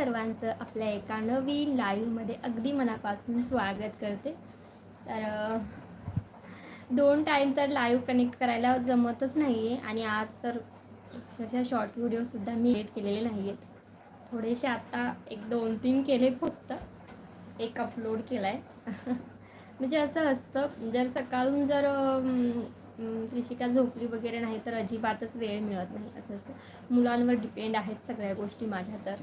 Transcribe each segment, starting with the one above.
सर्वांचं आपल्या एका नवीन लाईव्हमध्ये अगदी मनापासून स्वागत करते. तर दोन टाईम तर लाईव्ह कनेक्ट करायला जमतच नाही आहे आणि आज तर तशा शॉर्ट व्हिडिओसुद्धा मी एडिट केलेले नाही आहेत थोडेसे आता एक दोन तीन केले फक्त. एक अपलोड केला आहे म्हणजे असं असतं जर सकाळून जर अम, झोपली वगैरे नाही तर अजिबातच वेळ मिळत नाही. असं असतं. मुलांवर डिपेंड आहेत सगळ्या गोष्टी माझ्या तर.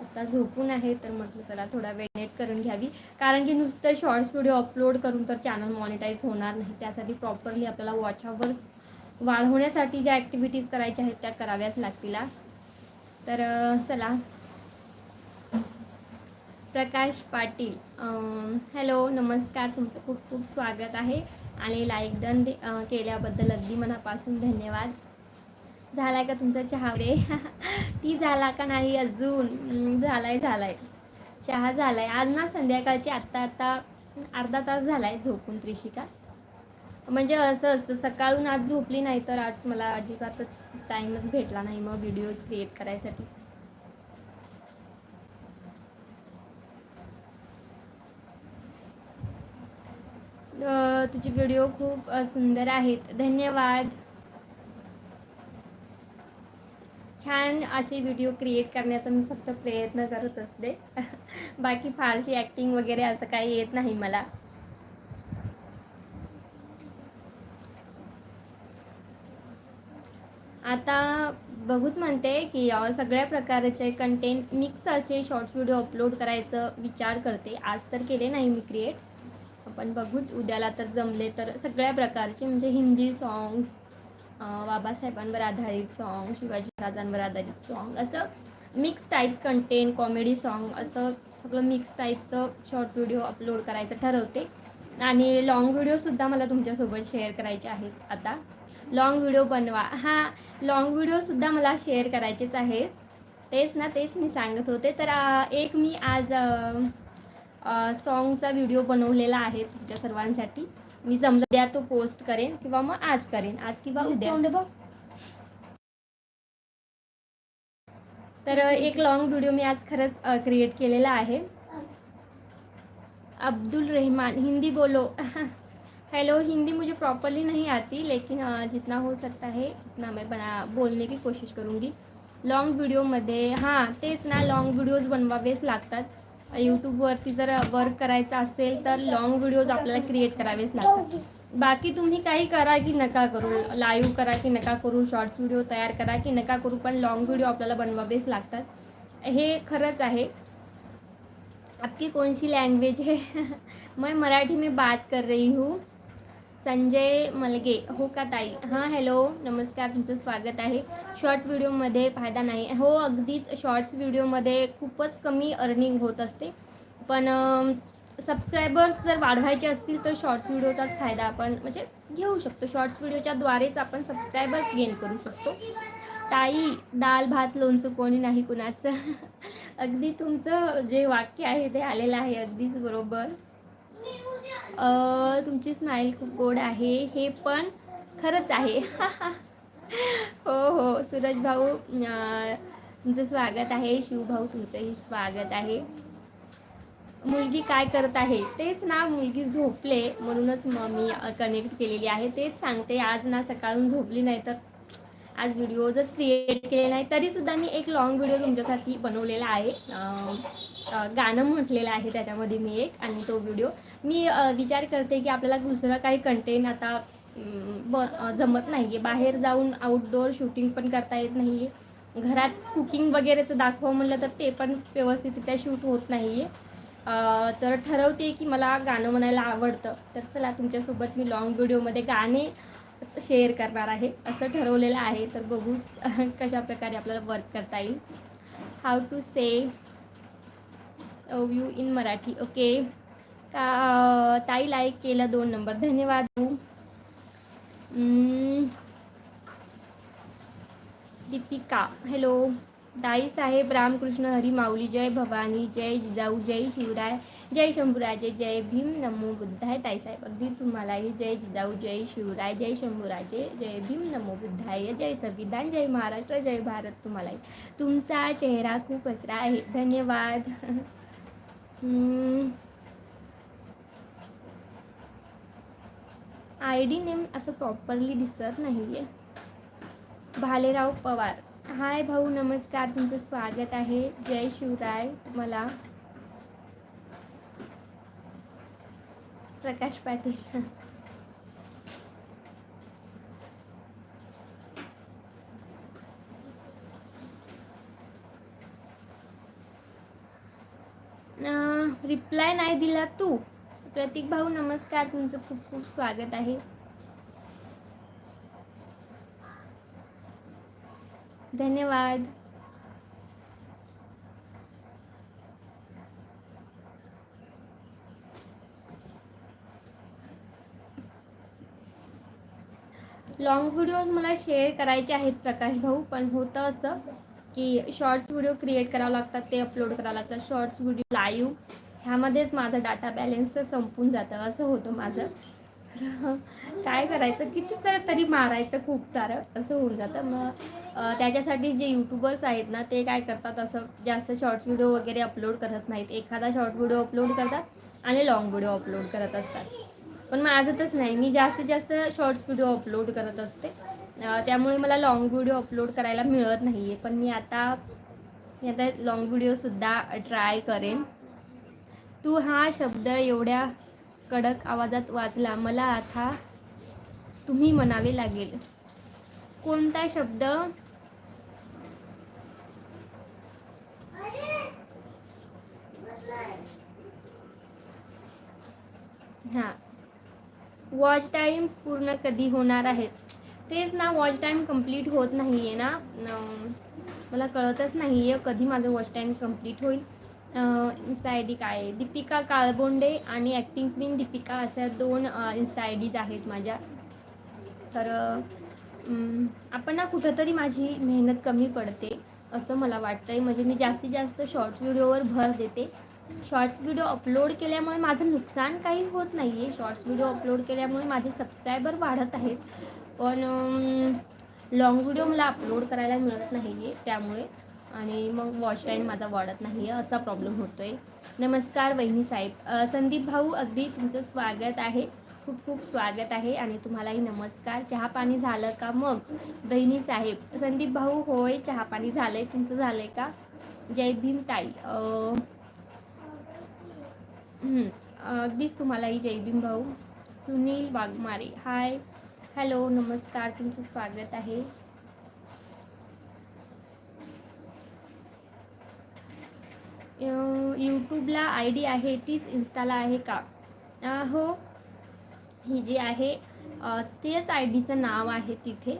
आता झोपून आहे तर म्हटलं चला थोडा वेळ नेट करून घ्यावी. कारण की नुसतं शॉर्ट्स व्हिडिओ अपलोड करून तर चॅनल मॉनिटाईज होणार नाही. त्यासाठी प्रॉपरली आपल्याला वॉच आवर्स वाढवण्यासाठी ज्या ॲक्टिव्हिटीज करायच्या आहेत त्या कराव्याच लागतील तर चला. प्रकाश पाटील हॅलो नमस्कार. तुमचं खूप खूप स्वागत आहे. आणि लाईक डन केल्याबद्दल अगदी मनापासून धन्यवाद. झालाय का तुमचा चहा रे ती झाला का नाही अजून? झालाय झालाय. चहा झालाय. आज ना संध्याकाळची आत्ता आत्ता अर्धा तास झालाय झोपून त्रिशिका. म्हणजे असं असतं सकाळून आज झोपली नाही तर आज मला अजिबातच टाईमच भेटला नाही मग व्हिडिओज क्रिएट करायसाठी. तुझे व्हिडिओ खूप सुंदर आहेत. धन्यवाद. छान असे व्हिडिओ क्रिएट करण्याचा मी फक्त प्रयत्न करत असते. बाकी फारशी ॲक्टिंग वगैरे असं काही येत नाही मला. आता बघूच म्हणते की सगळ्या प्रकारचे कंटेंट मिक्स असे शॉर्ट्स व्हिडिओ अपलोड करायचं विचार करते. आज तर केले नाही मी क्रिएट आपण बघूच उद्याला तर जमले तर सगळ्या प्रकारचे म्हणजे हिंदी सॉंग्स बाबासाहेबांवर आधारित सॉन्ग शिवाजी महाराजांवर आधारित सॉन्ग असं mix type content comedy song असं सगळं मिक्स टाईपचं शॉर्ट व्हिडिओ अपलोड करायचं ठरवते. आणि लॉंग व्हिडिओसुद्धा मला तुमच्यासोबत शेअर करायचे आहेत आता. लॉंग व्हिडिओ बनवा. हां लॉंग व्हिडिओसुद्धा मला शेअर करायचेच आहेत. तेच ना तेच मी सांगत होते. तर एक मी आज सॉन्गचा व्हिडिओ बनवलेला आहे तुमच्या सर्वांसाठी. मी जमलं द्या तो पोस्ट करेन किंवा मग आज करेन. आज किंवा उद्या. तर एक लॉंग व्हिडिओ मी आज खरंच क्रिएट केलेला आहे. अब्दुल रहमान हिंदी बोलो. हेलो हिंदी मुझे प्रॉपरली नहीं आती लेकिन जितना हो सकता है उतना मैं बना बोलने की कोशिश करूँगी. लॉंग व्हिडिओमध्ये हां तेच ना लॉंग व्हिडिओज बनवावेच लागतात. यूट्यूबवरती जर वर्क करायचं असेल तर लॉंग व्हिडिओज आपल्याला क्रिएट करावेच लागतात. बाकी तुम्ही काही करा की नका करू. लाईव्ह करा की नका करू. शॉर्ट्स व्हिडिओ तयार करा की नका करू. पण लॉंग व्हिडिओ आपल्याला बनवावेच लागतात. हे खरंच आहे. आपकी कौन सी लैंग्वेज है? मैं मराठी में बात कर रही हूँ. संजय मलगे. हो का ताई? हां हॅलो नमस्कार तुमचं स्वागत आहे. शॉर्ट व्हिडिओमध्ये फायदा नाही. हो अगदीच शॉर्ट्स व्हिडिओमध्ये खूपच कमी अर्निंग होत असते. पण सबस्क्रायबर्स जर वाढवायचे असतील तर शॉर्ट्स व्हिडिओचाच फायदा आपण म्हणजे घेऊ शकतो. शॉर्ट्स व्हिडिओच्या द्वारेच आपण सबस्क्रायबर्स गेन करू शकतो. ताई दाल भात लोणचं कोणी नाही कुणाचं? अगदी तुमचं जे वाक्य आहे ते आलेलं आहे अगदीच बरोबर. तुमची स्माईल खूप गोड आहे. हे पण खरंच आहे. हो हो. सूरज भाऊ तुमचं स्वागत आहे. शिवभाऊ तुमचंही स्वागत आहे. मुलगी काय करत आहे? तेच ना मुलगी झोपले. म्हणूनच मग मी कनेक्ट केलेली आहे. तेच सांगते. आज ना सकाळून झोपली नाही तर आज व्हिडिओजच क्रिएट केले नाही. तरीसुद्धा मी एक लॉंग व्हिडिओ तुमच्यासाठी बनवलेला आहे. गाणं म्हटलेलं आहे. त्याच्यामध्ये मी एक आणि तो व्हिडिओ मी विचार करते की आपल्याला दुसरं काही कंटेंट आता ब जमत नाही आहे बाहेर जाऊन आउटडोअर शूटिंग पण करता येत नाही आहे घरात कुकिंग वगैरेचं दाखवा म्हणलं तर ते पण व्यवस्थितरित्या शूट होत नाही आहे तर ठरवते की मला गाणं म्हणायला आवडतं. तर चला तुमच्यासोबत मी लॉंग व्हिडिओमध्ये गाणे शेअर करणार आहे. असं ठरवलेलं आहे. तर बघू कशा प्रकारे आपल्याला वर्क करता येईल. How to say you in Marathi okay का ताई लाईक केलं दोन नंबर धन्यवाद हम्म, दीपिका हॅलो ताई साहेब रामकृष्ण हरी माऊली जय भवानी जय जिजाऊ जय शिवराय जय शंभूराजे जय भीम नमो बुद्धाय. ताईसाहेब अगदी तुम्हालाही जय जिजाऊ जय शिवराय जय शंभूराजे जय भीम नमो बुद्धाय जय संविधान जय महाराष्ट्र जय भारत तुम्हालाही. तुमचा चेहरा खूप असरा आहे. धन्यवाद. आय डी नेम असं प्रॉपरली दिसत नाही आहे भालेराव पवार. हाय भाऊ नमस्कार तुमचं स्वागत आहे. जय शिवराय. तुम्हाला प्रकाश पाटील. रिप्लाय नाही दिला तू. प्रतीक भाऊ नमस्कार. तुमचं खूप खूप स्वागत आहे. धन्यवाद. लॉंग व्हिडिओज मला शेअर करायचे आहेत प्रकाश भाऊ. पण होतं असं की शॉर्ट्स व्हिडिओ क्रिएट करावं लागतात ते अपलोड करावं लागतात. शॉर्ट्स व्हिडिओ लाईव्ह ह्यामध्येच माझा डाटा बॅलेन्स संपून जातं. असं होतं माझं. काय करायचं? किती तर तरी मारायचं खूप सारं. असं होऊन जातं. मग त्याच्यासाठी जे यूट्यूबर्स आहेत ना ते काय करतात? असं जास्त शॉर्ट व्हिडिओ वगैरे अपलोड करत नाहीत. एखादा शॉर्ट व्हिडिओ अपलोड करतात आणि लॉंग व्हिडिओ अपलोड करत असतात. पण माझं तसं नाही. मी जास्तीत जास्त शॉर्ट्स व्हिडिओ अपलोड करत असते. त्यामुळे मला लाँग व्हिडिओ अपलोड करायला मिळत नाही आहे पण मी आता मी आता लाँग व्हिडिओसुद्धा ट्राय करेन. तू हा शब्द एवढ्या कडक आवाजात वाचला मला आता तुम्ही म्हणावे लागेल. कोणता शब्द? हां. वॉच टाईम पूर्ण कधी होणार आहे? तेच ना वॉच टाईम कंप्लीट होत नाही आहे ना मला कळतच नाही आहे कधी माझं वॉच टाईम कंप्लीट होईल. इन्स्टा आय डी काय आहे. दीपिका काळबोंडे आणि ॲक्टिंग क्वीन दीपिका अशा दोन इन्स्टा आय डीज आहेत माझ्या. तर आपण ना कुठंतरी माझी मेहनत कमी पडते असं मला वाटतं आहे म्हणजे मी जास्तीत जास्त शॉर्ट्स व्हिडिओवर भर देते. शॉर्ट्स व्हिडिओ अपलोड केल्यामुळे माझं नुकसान काही होत नाही आहे शॉर्ट्स व्हिडिओ अपलोड केल्यामुळे माझे सबस्क्रायबर वाढत आहेत. पण लाँग व्हिडिओ मला अपलोड करायला मिळत नाही आहे त्यामुळे. आणि मग वॉच टाईम माझा वाढत नाही आहे असा प्रॉब्लेम होतो आहे नमस्कार वहिनी साहेब. संदीप भाऊ अगदी तुमचं स्वागत आहे. खूप खूप स्वागत आहे आणि तुम्हालाही नमस्कार. चहा पाणी झालं का मग बहिणी साहेब? संदीप भाऊ होय चहा पाणी झालं आहे तुमचं झालं आहे का? जय भीम ताई. अगदीच तुम्हालाही जय भीम भाऊ. सुनील वाघमारे. हाय. हॅलो नमस्कार. तुमचं स्वागत आहे. यूट्यूबला आय डी आहे तीच इन्स्टाला आहे का? हो ही जी आहे तेच आय डीचं नाव आहे तिथे.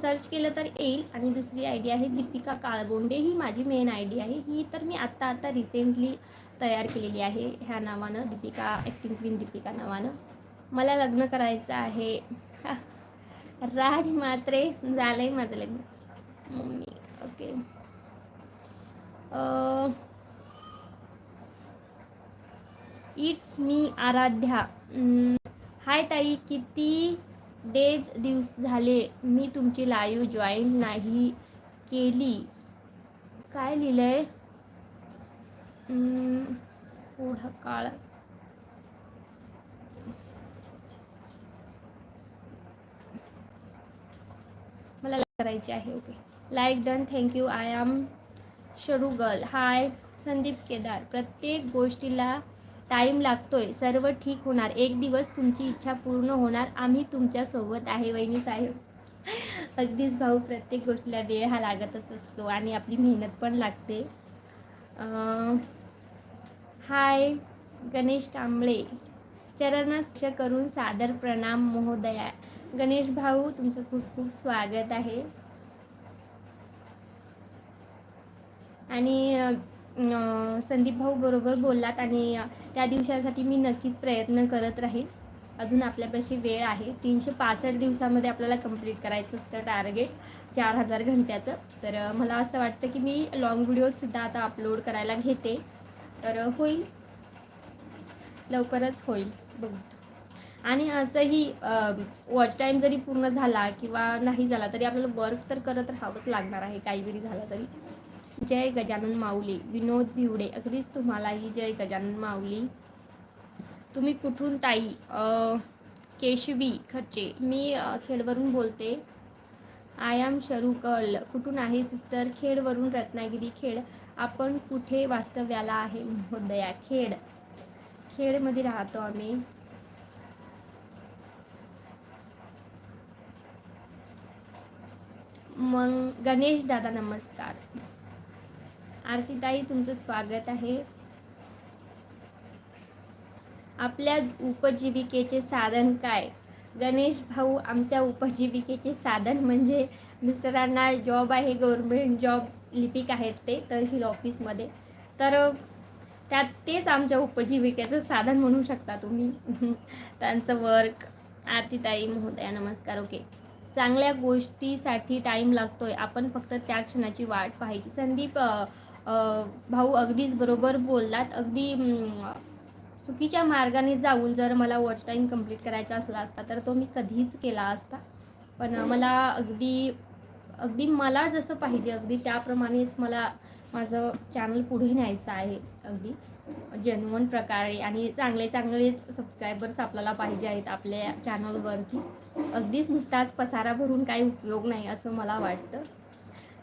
सर्च केलं तर येईल. आणि दुसरी आय डी आहे दीपिका काळगोंडे ही माझी मेन आय डी आहे. ही तर मी आत्ता आत्ता रिसेंटली तयार केलेली आहे. ह्या नावानं दीपिका ॲक्टिंग क्वीन दीपिका नावानं. मला लग्न करायचं आहे. राज मात्रे झालं आहे माझं लग्न. Mummy okay it's me Aaradhya. Hi ताई किती डेज दिवस झाले मी तुमची लाईव्ह जॉईन नाही केली? काय लिहिलंय? पुढं काळ. मला करायची आहे okay like done thank you I am शरुगल. Hi Sandeep Kedar. प्रत्येक गोष्टीला टाईम लागतोय. सर्व ठीक होणार. एक दिवस तुमची इच्छा पूर्ण होणार. आम्ही तुमच्यासोबत आहे वहिनी साहेब. अगदीच भाऊ प्रत्येक गोष्टीला वेळ हा लागतच असतो आणि आपली मेहनत पण लागते. हाय गणेश कांबळे. चरणस्पर्श करून सादर प्रणाम महोदया. गणेश भाऊ तुमचं खूप खूप स्वागत आहे. आणि संदीप भाऊ बरोबर बोललात आणि त्या दिवसासाठी मी नक्कीच प्रयत्न करत राहील अजून आपल्यापाशी वेळ आहे. तीनशे पासष्ट दिवसामध्ये आपल्याला कंप्लीट करायचं असतं टार्गेट चार हजार घंट्याचं. तर मला असं वाटतं की मी लॉंग व्हिडिओसुद्धा आता अपलोड करायला घेते. तर होईल. लवकरच होईल. बघू. आणि असंही वॉच टाईम जरी पूर्ण झाला किंवा नाही झाला तरी आपल्याला वर्क तर करत राहावंच लागणार आहे. काही जरी झालं तरी. जय गजानन माऊली. विनोद भिवडे अगदीच तुम्हालाही जय गजानन माऊली. तुम्ही कुठून ताई? केशवी खर्चे. मी खेडवरून बोलते. आय एम शरुकल. कुठून आहे सिस्टर? खेडवरून रत्नागिरी खेड. आपण कुठे वास्तव्याला आहे? महोदया खेड. खेडमध्ये राहतो आम्ही. मग गणेश दादा नमस्कार. आरतीताई तुमचं स्वागत आहे. आपल्या उपजीविकेचे साधन काय? गणेश भाऊ आमच्या उपजीविकेचे साधन म्हणजे मिस्टरांना जॉब आहे गव्हर्मेंट जॉब लिपिक आहेत ते तहसील ऑफिसमध्ये तर त्यात तेच आमच्या उपजीविकेचं साधन म्हणू शकता तुम्ही. त्यांचं वर्क आरतीताई महोदया नमस्कार ओके चांगल्या गोष्टीसाठी टाईम लागतोय. आपण फक्त त्या क्षणाची वाट पाहायची. संदीप भाऊ अगदीच बरोबर बोललात. अगदी चुकीच्या मार्गाने जाऊन जर मला वॉच टाईम कंप्लीट करायचा असला असता तर तो मी कधीच केला असता. पण मला अगदी अगदी मला जसं पाहिजे अगदी त्याप्रमाणेच मला माझं चॅनल पुढे न्यायचं आहे अगदी. जेन्युअन प्रकारे आणि चांगले चांगलेच सबस्क्रायबर्स आपल्याला पाहिजे आहेत आपल्या चॅनलवरती अगदीच नुसताच पसारा भरून काही उपयोग नाही असं मला वाटतं.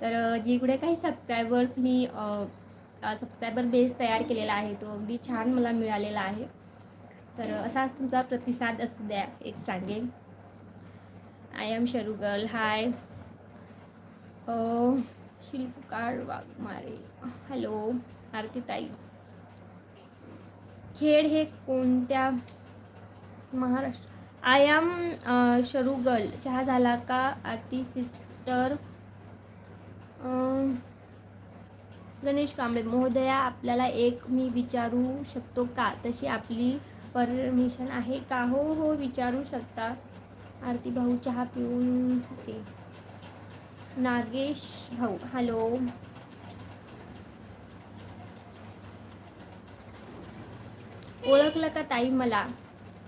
तर जिकडे काही सबस्क्रायबर्स मी सबस्क्रायबर बेस तयार केलेला आहे तो अगदी छान मला मिळालेला आहे. तर असाच तुमचा प्रतिसाद असू द्या एक सांगेन आय एम शरुगल हाय शिल्पकार वाघमारे हॅलो आरतीताई. खेड हे कोणत्या महाराष्ट्र आय एम शरुगल चहा झाला का आरती सिस्टर गणेश कांबळे महोदया आपल्याला एक मी विचारू शकतो का? तशी आपली परमिशन आहे का? हो हो विचारू शकता. आरती भाऊ चहा पिऊन ओके नागेश भाऊ हॅलो. ओळखलं का ताई मला?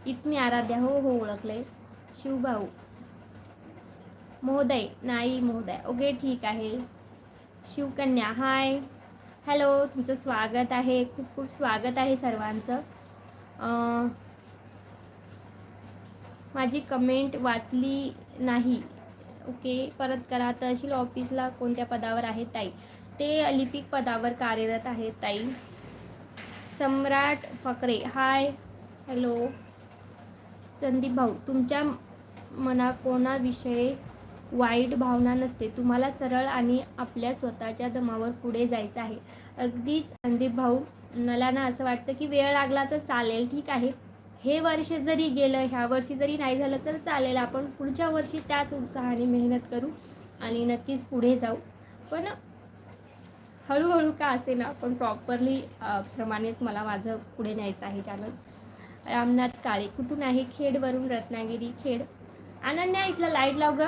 It's me Aaradhya. हो हो ओळखले शिवभाऊ महोदय नाही महोदय. ओके ठीक आहे. शिवकन्या. हाय हॅलो तुमचं स्वागत आहे. खूप खूप स्वागत आहे सर्वांचं. माझी कमेंट वाचली नाही. ओके परत करा. तहसील ऑफिसला कोणत्या पदावर आहे ताई? ते लिपिक पदावर कार्यरत आहेत ताई. सम्राट फकरे. हाय हॅलो संदीप भाऊ तुमच्या मना कोणाविषयी वाईट भावना नसते. तुम्हाला सरळ आणि आपल्या स्वतःच्या दमावर पुढे जायचं आहे. अगदीच संदीप भाऊ मला ना असं वाटतं की वेळ लागला तर चालेल ठीक आहे. हे वर्ष जरी गेलं ह्या वर्षी जरी नाही झालं तर चालेल. आपण पुढच्या वर्षी त्याच उत्साहाने मेहनत करू आणि नक्कीच पुढे जाऊ. पण हळूहळू का असे ना पण प्रॉपरली प्रमाणेच मला माझं पुढे न्यायचं आहे चॅनल रामनाथ काळे कुठून आहे खेडवरून रत्नागिरी खेड? अनन्या इथलं लाइट लाव ग.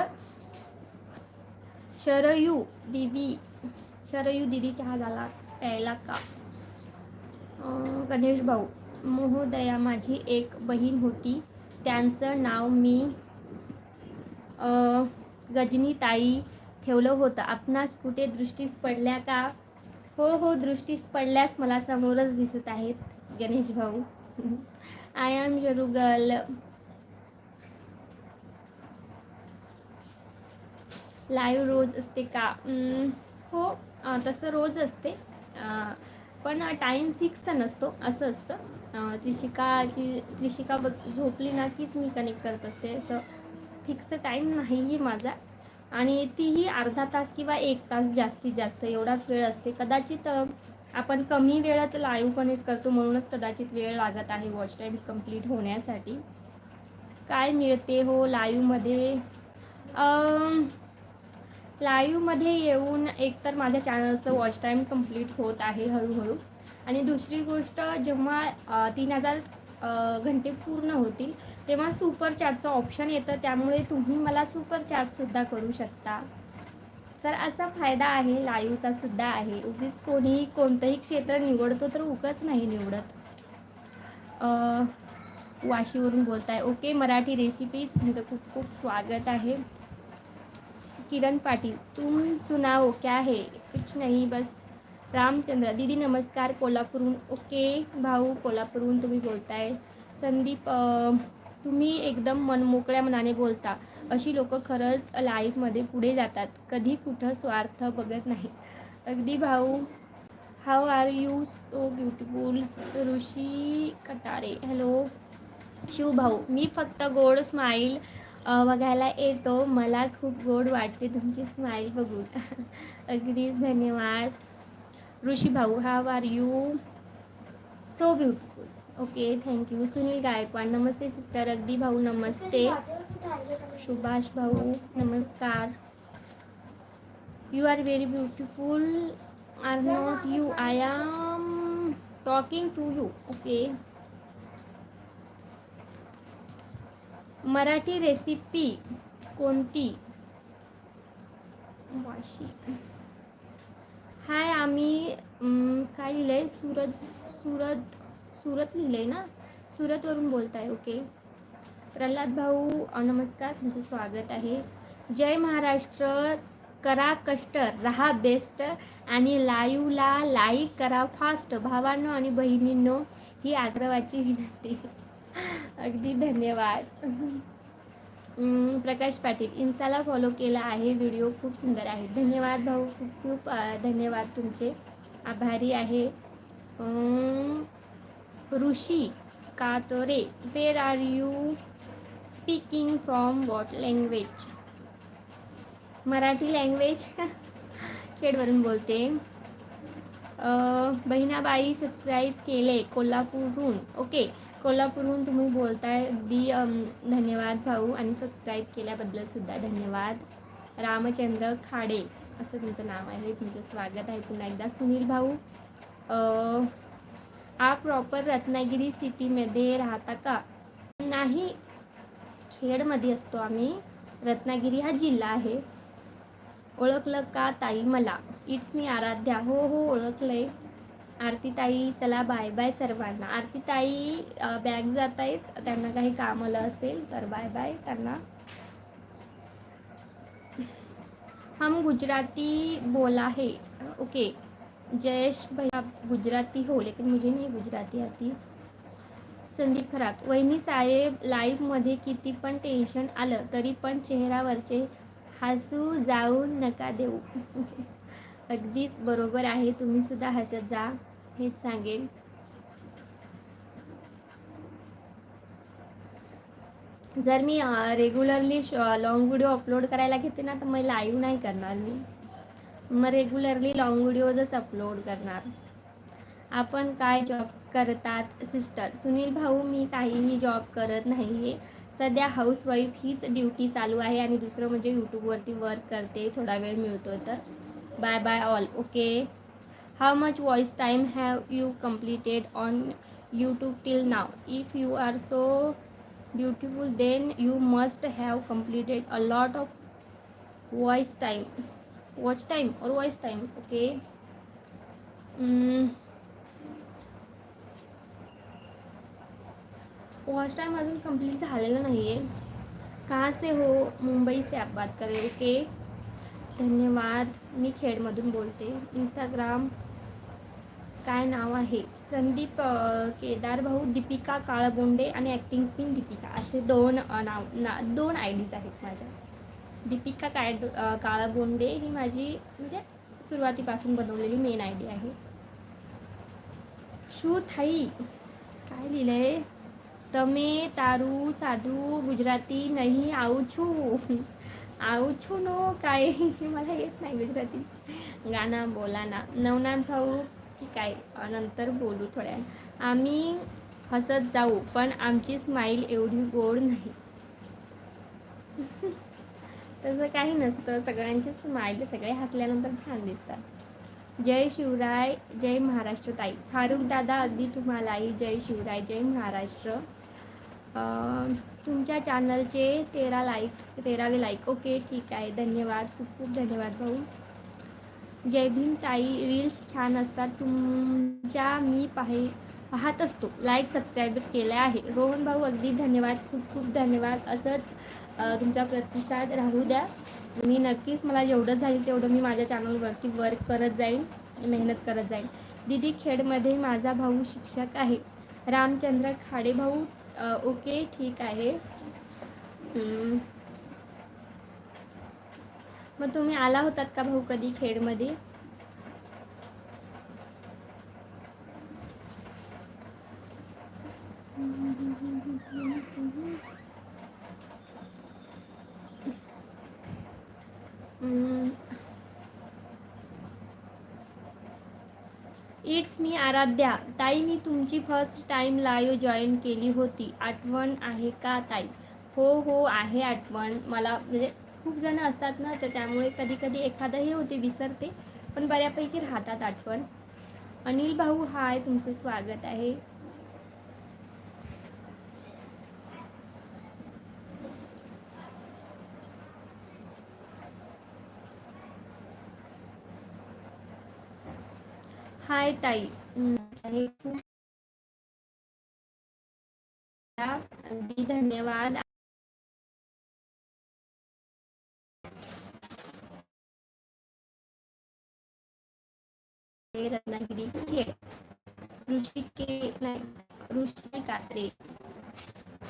शरयू दिदी शरयू दिदी चहा झाला प्यायला का? गणेश भाऊ महोदया माझी एक बहीण होती. त्यांचं नाव मी गजनी गजनीताई ठेवलं होतं. आपणास कुठे दृष्टीस पडल्या का? हो हो दृष्टीस पडल्यास मला समोरच दिसत आहेत गणेश भाऊ. आय एम जरुगल लाईव्ह रोज असते का? हो तसं रोज असते. पण टाईम फिक्स नसतो असं असतं. त्रिशिकाची त्रिशिका बघ झोपली ना कीच मी कनेक्ट करत असते. असं फिक्स टाईम नाही माझा. आणि तीही अर्धा तास किंवा एक तास जास्तीत जास्त एवढाच वेळ असते. कदाचित आपण कमी वेळाच लाईव्ह कनेक्ट करतो म्हणूनच कदाचित वेळ लागत आहे वॉच टाईम कंप्लीट होण्यासाठी. काय मिळते हो लाईव्हमध्ये? लाईव्हमध्ये येऊन एकतर माझ्या चॅनलचं वॉच टाईम कंप्लीट होत आहे हळूहळू. आणि दुसरी गोष्ट जेव्हा तीन हजार घंटे पूर्ण होतील तेव्हा सुपर चॅटचं ऑप्शन येतं. त्यामुळे तुम्ही मला सुपर चॅटसुद्धा करू शकता. तर असा फायदा आहे लाईव्हचा सुद्धा आहे. उगीच कोणी कोणतंही क्षेत्र निवडतो तर उगंच नाही निवडत. वाशीवरून बोलताय. ओके मराठी रेसिपीज तुमचं खूप खूप स्वागत आहे. किरण पाटील तुम सुनाओ क्या है? कुछ नहीं बस। रामचंद्र दीदी नमस्कार कोल्हापूरहून. ओके भाऊ कोल्हापूरहून तुम्ही बोलताय. संदीप तुम्ही एकदम मन मोकळ्या मनाने बोलता. अशी लोक खरंच लाईफमध्ये पुढे जातात. कधी कुठं स्वार्थ बघत नाही अगदी भाऊ how are you so beautiful Rishi Katare. Hello Shiv भाऊ मी फक्त गोड स्माईल बघायला येतो. मला खूप गोड वाटते तुमची स्माईल बघून. अगदीच धन्यवाद. ऋषी भाऊ how are you so beautiful okay thank you Sunil Gaikwad Namaste sister अगदी भाऊ नमस्ते. सुभाष भाऊ नमस्कार. You are very beautiful are not you I am talking to you okay Marathi recipe कोणती? वाशी. हाय आम्ही अं, काय लिहिलंय सुरत सुरत सुरत लिहिलंय ना? सुरतवरून बोलताय ओके प्रल्हाद भाऊ नमस्कार तुमचं स्वागत आहे. जय महाराष्ट्र करा कष्ट रहा बेस्ट आणि लाईव्हला लाईक करा फास्ट भावांनो आणि बहिणींनो ही आग्रवाची विनंती. अगदी धन्यवाद. प्रकाश पाटील इन्स्टाला फॉलो केला आहे व्हिडिओ खूप सुंदर आहे. धन्यवाद भाऊ खूप खूप धन्यवाद तुमचे. आभारी आहे. Rishi Katore where are you speaking from what language Marathi language खेडवरून बोलते. बहिणाबाई सबस्क्राईब केले कोल्हापूरहून. ओके कोल्हापूरहून तुम्ही बोलताय दी धन्यवाद भाऊ आणि सबस्क्राईब केल्याबद्दल सुद्धा धन्यवाद. रामचंद्र खाडे असं तुमचं नाव आहे तुमचं स्वागत आहे पुन्हा एकदा. सुनील भाऊ अ, आप प्रॉपर रत्नागिरी सिटीमध्ये राहता का? नाही खेडमध्ये असतो आम्ही. रत्नागिरी हा जिल्हा आहे. ओळखलं का ताई मला? It's me Aaradhya. हो हो ओळखलंय. आरती ताई चला बाय बाय सर्वांना. आरती ताई बॅग जात आहेत त्यांना काही काम आलं असेल तर बाय बाय त्यांना. हम गुजराती बोला है. ओके. जयेश भैया गुजराती हो लेकिन मुझे नाही गुजराती आती. संदीप खरात. वहिनी साहेब लाईफमध्ये किती पण टेन्शन आलं तरी पण चेहऱ्यावरचे हसू जाऊ नका देऊ. अगदीच बरोबर आहे. तुम्ही सुद्धा हसत जा. हेच सांगेन. जर मी रेग्युलरली लॉंग व्हिडिओ अपलोड करायला घेते ना तर मग लाईव्ह नाही करणार मी. मग रेग्युलरली लॉंग व्हिडिओजच अपलोड करणार. आपण काय जॉब करतात सिस्टर सुनील भाऊ मी काहीही जॉब करत नाही आहे सध्या हाऊसवाईफ हीच ड्युटी चालू आहे आणि दुसरं म्हणजे यूट्यूबवरती वर्क करते. थोडा वेळ मिळतो तर. Bye bye all okay how much voice time have you completed on YouTube till now if you are so beautiful then you must have completed a lot of voice time watch time और voice time okay watch time अजून complete झालेलं नाही आहे कहाँ से हो? मुंबई से आप बात कर रहे हो ओके धन्यवाद. मी खेडमधून बोलते. इंस्टाग्राम काय नाव आहे? संदीप केदार भाऊ दीपिका काळगोंडे आणि ॲक्टिंग पिन दीपिका. असे दोन नाव ना दोन आय डीज आहेत माझ्या. दीपिका काय काळगोंडे ही माझी म्हणजे सुरुवातीपासून बनवलेली मेन आय डी आहे. शू थाई काय लिहिलं आहे तमे तारू साधू गुजराती नाही आऊ छू. છું नो काय? मला येत नाही गुजराती. गाणं बोला ना. नवनाथ भाऊ ठीक आहे. नंतर बोलू थोड्या. आम्ही हसत जाऊ पण आमची स्माईल एवढी गोड नाही. तसं काही नसतं. सगळ्यांची स्माईल सगळे हसल्यानंतर छान दिसतात. जय शिवराय जय महाराष्ट्र ताई. फारुख दादा अगदी तुम्हालाही जय शिवराय जय महाराष्ट्र. तुमच्या चॅनलचे तेरा लाईक तेरावे लाईक. ओके ठीक आहे. धन्यवाद. खूप खूप धन्यवाद भाऊ. जय भीम. ताई रील्स छान असतात. तुमच्या मी पाहि पाहत असतो. लाईक सबस्क्राईब केलं आहे. रोहन भाऊ अगदी धन्यवाद. खूप खूप धन्यवाद. असंच तुमचा प्रतिसाद राहू द्या. मी नक्कीच मला जेवढं झालं तेवढं मी माझ्या चॅनलवरती वर्क करत जाईन मेहनत करत जाईन. दिदी खेडमध्ये माझा भाऊ शिक्षक आहे. रामचंद्र खाडे भाऊ ओके ठीक आहे. मग तुम्ही आला होतात का भाऊ कधी खेडमध्ये? इट्स द्या. ताई मी तुमची फर्स्ट टाइम लाईव्ह जॉईन केली होती. आठवण आहे का ताई? हो हो आहे आठवण. मला म्हणजे खूप जण असतात ना तर त्यामुळे कधी कधी एखादं हे होते विसरते. पण बऱ्यापैकी राहतात आठवण. अनिल भाऊ हाय तुमचं स्वागत आहे. हाय खूप धन्यवाद रत्नागिरी ऋषिके नाही ऋषी कात्रे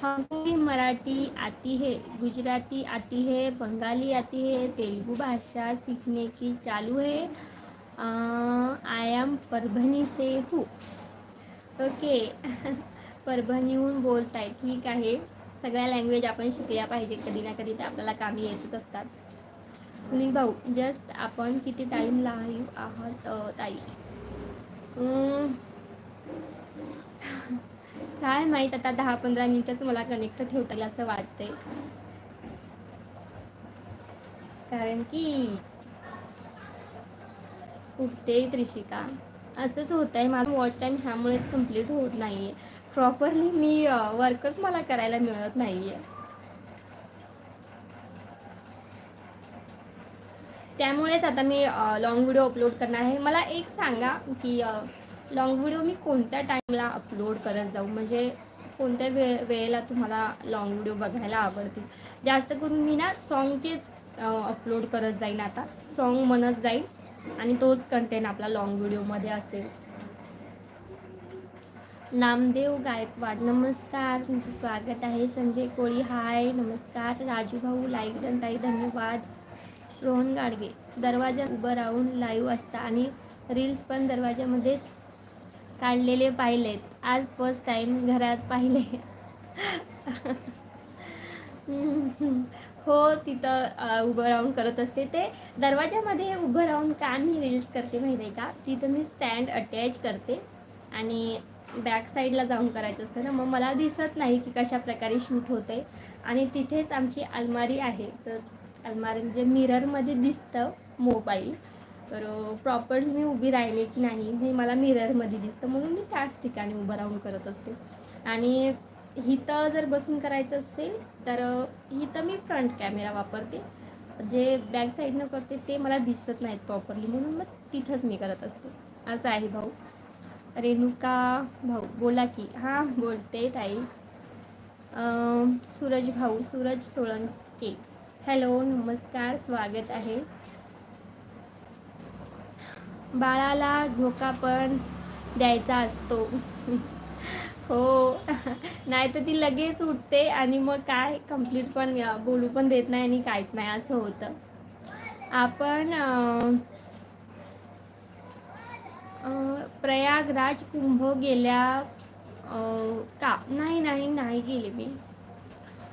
हमको भी मराठी आती है, गुजराती आती है, बंगाली आती है, तेलुगु भाषा सीखने की चालू है। आय एम परभणी से हू. ओके परभणीहून बोलत आहे ठीक आहे. सगळ्या लँग्वेज आपण शिकल्या पाहिजे कधी ना कधी ते आपल्याला कामी येतच असतात. सुनील भाऊ जस्ट आपण किती टाईम लाईव्ह आहात ताई? काय माहीत आता दहा पंधरा मिनिटच मला कनेक्ट ठेवता येईल असं वाटतंय. कारण की उठते त्रिशिका असंच होत आहे माझं वॉच टाईम ह्यामुळेच कंप्लीट होत नाही आहे प्रॉपरली मी वर्कच मला करायला मिळत नाही आहे त्यामुळेच आता मी लॉंग व्हिडिओ अपलोड करणार आहे. मला एक सांगा की लॉंग व्हिडिओ मी कोणत्या टाईमला अपलोड करत जाऊ? म्हणजे कोणत्या वे वेळेला तुम्हाला लॉंग व्हिडिओ बघायला आवडतील? जास्त करून मी ना सॉन्गचेच अपलोड करत जाईन आता. सॉन्ग म्हणत जाईन. आणि तोच कंटेंट आपला लॉंग व्हिडिओमध्ये असेल. नामदेव गायकवाड नमस्कार. तुमचं स्वागत आहे. संजय कोळी हाय नमस्कार. राजू भाऊ लाईक जनताई धन्यवाद. रोहन गाडगे दरवाजा उभं राहून लाईव्ह असता आणि रील्स पण दरवाजामध्येच काढलेले पाहिलेत. आज फर्स्ट टाइम घरात पाहिले. हो तिथं उभं राहून करत असते. ते दरवाजामध्ये उभं राहून का मी रील्स करते माहिती आहे का? तिथं मी स्टँड अटॅच करते आणि बॅक साईडला जाऊन करायचं असतं ना. मग मला दिसत नाही की कशा प्रकारे शूट होते आहे आणि तिथेच आमची अलमारी आहे. तर अलमारी म्हणजे मिररमध्ये दिसतं मोबाईल तर प्रॉपर मी उभी राहिले की नाही हे मला मिररमध्ये दिसतं. म्हणून मी त्याच ठिकाणी उभं राहून करत असते. आणि हिथं जर बसून करायचं असेल तर हिथं मी फ्रंट कॅमेरा वापरते. जे बॅक साईडनं करते ते मला दिसत नाहीत प्रॉपरली म्हणून मग तिथंच मी करत असते. असं आहे भाऊ. रेणुका भाऊ बोला की. हां बोलते ताई. सूरज भाऊ सूरज सोळंके. हॅलो नमस्कार स्वागत आहे. बाळाला झोका पण द्यायचा असतो. हो. नाही तर ती लगेच उठते आणि मग काय कंप्लीट पण बोलू पण देत नाही आणि काहीच नाही असं होतं. आपण प्रयागराज कुंभ गेल्या का? नाही नाही नाही गेले मी.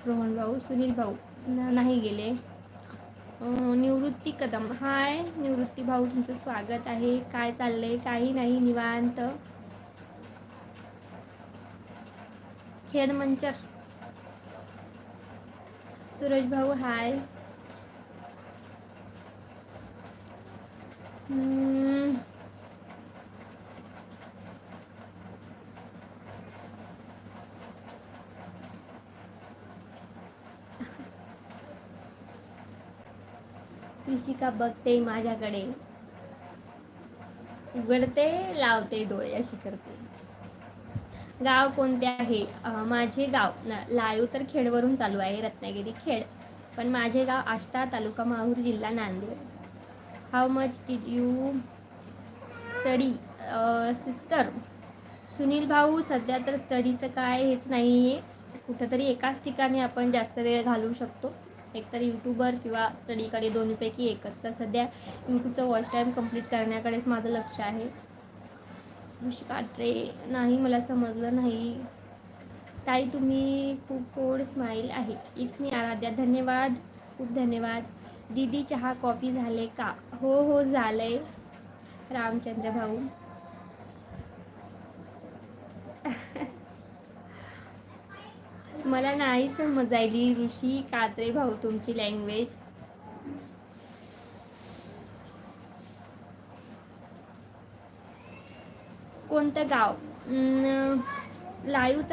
रोहन भाऊ सुनील भाऊ नाही गेले. निवृत्ती कदम. हाय निवृत्ती भाऊ तुमचं स्वागत आहे. काय चाललंय? काही नाही निवांत. खेड मंचर सूरज भाऊ हाय. कृषिका बघते माझ्याकडे. उघडते लावते डोळे अशी करते. गाव कोणते आहे? माझे गाव लाईव तर खेडवरून चालू आहे रत्नागिरी खेड. पण माझे गाव आष्टा तालुका माहूर जिल्हा Nanded. How much did you study sister Sunil भाऊ सध्या तर स्टडीचं काय हेच नाही आहे कुठंतरी एकाच ठिकाणी आपण जास्त वेळ घालवू शकतो. एकतर यूट्यूबर किंवा स्टडीकडे दोन्हीपैकी एकच. तर सध्या यूट्यूबचं वॉच टाईम कंप्लीट करण्याकडेच माझं लक्ष आहे. ऋषी कात्रे नाही मला समजलं नाही. ताई तुम्ही खूप गोड स्माईल आहेत इट्स मी आराध्या. धन्यवाद. खूप धन्यवाद. दीदी चहा कॉफी झाले का? हो हो झालंय. रामचंद्र भाऊ. मला नाही समजायली ऋषी कात्रे भाऊ तुमची लँग्वेज कोणतं गाव? लाईव्ह तर